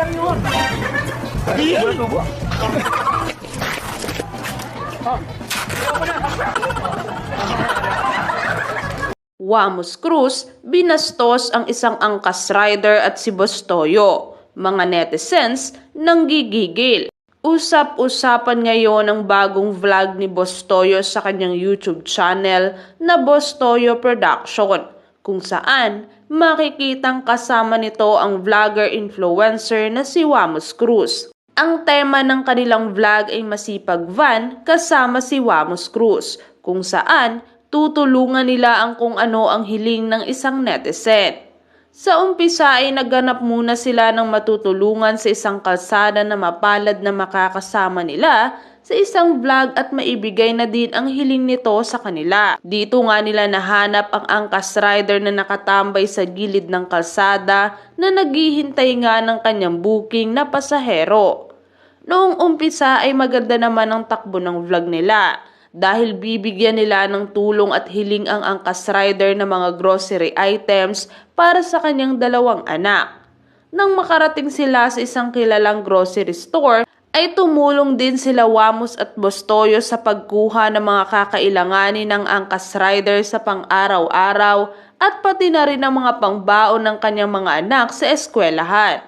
lang yun. Wamos Cruz, binastos ang isang angkas rider at si Bostoyo. Mga netizens nang gigigil. Usap-usapan ngayon ang bagong vlog ni Bostoyo sa kanyang YouTube channel na Bostoyo Production, kung saan makikitang kasama nito ang vlogger-influencer na si Wamos Cruz. Ang tema ng kanilang vlog ay Masipag Van kasama si Wamos Cruz, kung saan tutulungan nila ang kung ano ang hiling ng isang netizen. Sa umpisa ay nagganap muna sila ng matutulungan sa isang kalsada na mapalad na makakasama nila sa isang vlog at maibigay na din ang hiling nito sa kanila. Dito nga nila nahanap ang angkas rider na nakatambay sa gilid ng kalsada na naghihintay nga ng kanyang booking na pasahero. Noong umpisa ay maganda naman ang takbo ng vlog nila dahil bibigyan nila ng tulong at hiling ang angkas rider ng mga grocery items para sa kanyang dalawang anak. Nang makarating sila sa isang kilalang grocery store, ay tumulong din sila Wamos at Bostoyo sa pagkuha ng mga kakailanganin ng angkas rider sa pang-araw-araw at pati na rin ang mga pangbaon ng kanyang mga anak sa eskwelahan.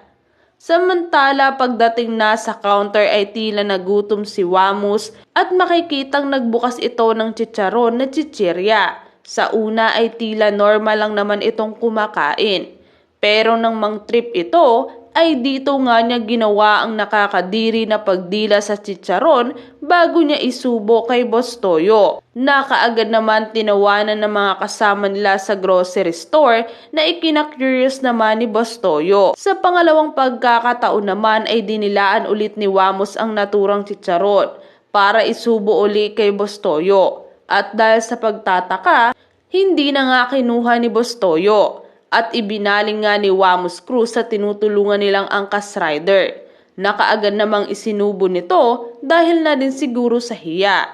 Samantala pagdating na sa counter ay tila nagutom si Wamos at makikitang nagbukas ito ng chicharon na chichirya. Sa una ay tila normal lang naman itong kumakain. Pero nang mang trip ito ay dito nga niya ginawa ang nakakadiri na pagdila sa chicharon bago niya isubo kay Bostoyo. Nakaagad naman tinawanan ng mga kasama nila sa grocery store na ikina-curious naman ni Bostoyo. Sa pangalawang pagkakataon naman ay dinilaan ulit ni Wamos ang naturang chicharon para isubo uli kay Bostoyo. At dahil sa pagtataka, hindi na nga kinuha ni Bostoyo at ibinaling nga ni Wamos Cruz sa tinutulungan nilang angkas rider. Nakaagad namang isinubo nito dahil na din siguro sa hiya.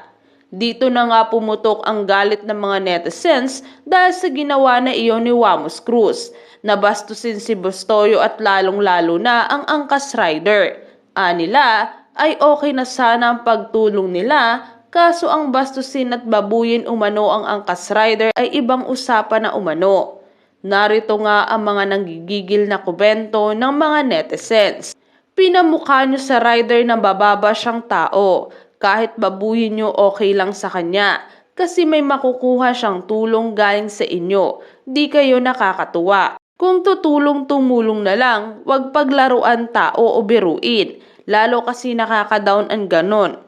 Dito na nga pumutok ang galit ng mga netizens dahil sa ginawa na iyon ni Wamos Cruz. Nabastusin si Bostoyo at lalong-lalo na ang angkas rider. Anila ay okay na sana ang pagtulong nila kaso ang bastusin at babuyin umano ang angkas rider ay ibang usapan na umano. Narito nga ang mga nanggigigil na komento ng mga netizens. Pinamukha nyo sa rider na bababa siyang tao. Kahit babuyin nyo okay lang sa kanya. Kasi may makukuha siyang tulong galing sa inyo. Di kayo nakakatuwa. Kung tutulong tumulong na lang, wag paglaruan tao o biruin. Lalo kasi nakaka-down ang ganon.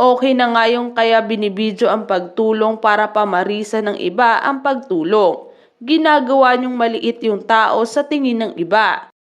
Okay na nga yung kaya binibidyo ang pagtulong para pamarisa ng iba ang pagtulong ginagawa niyong maliit yung tao sa tingin ng iba.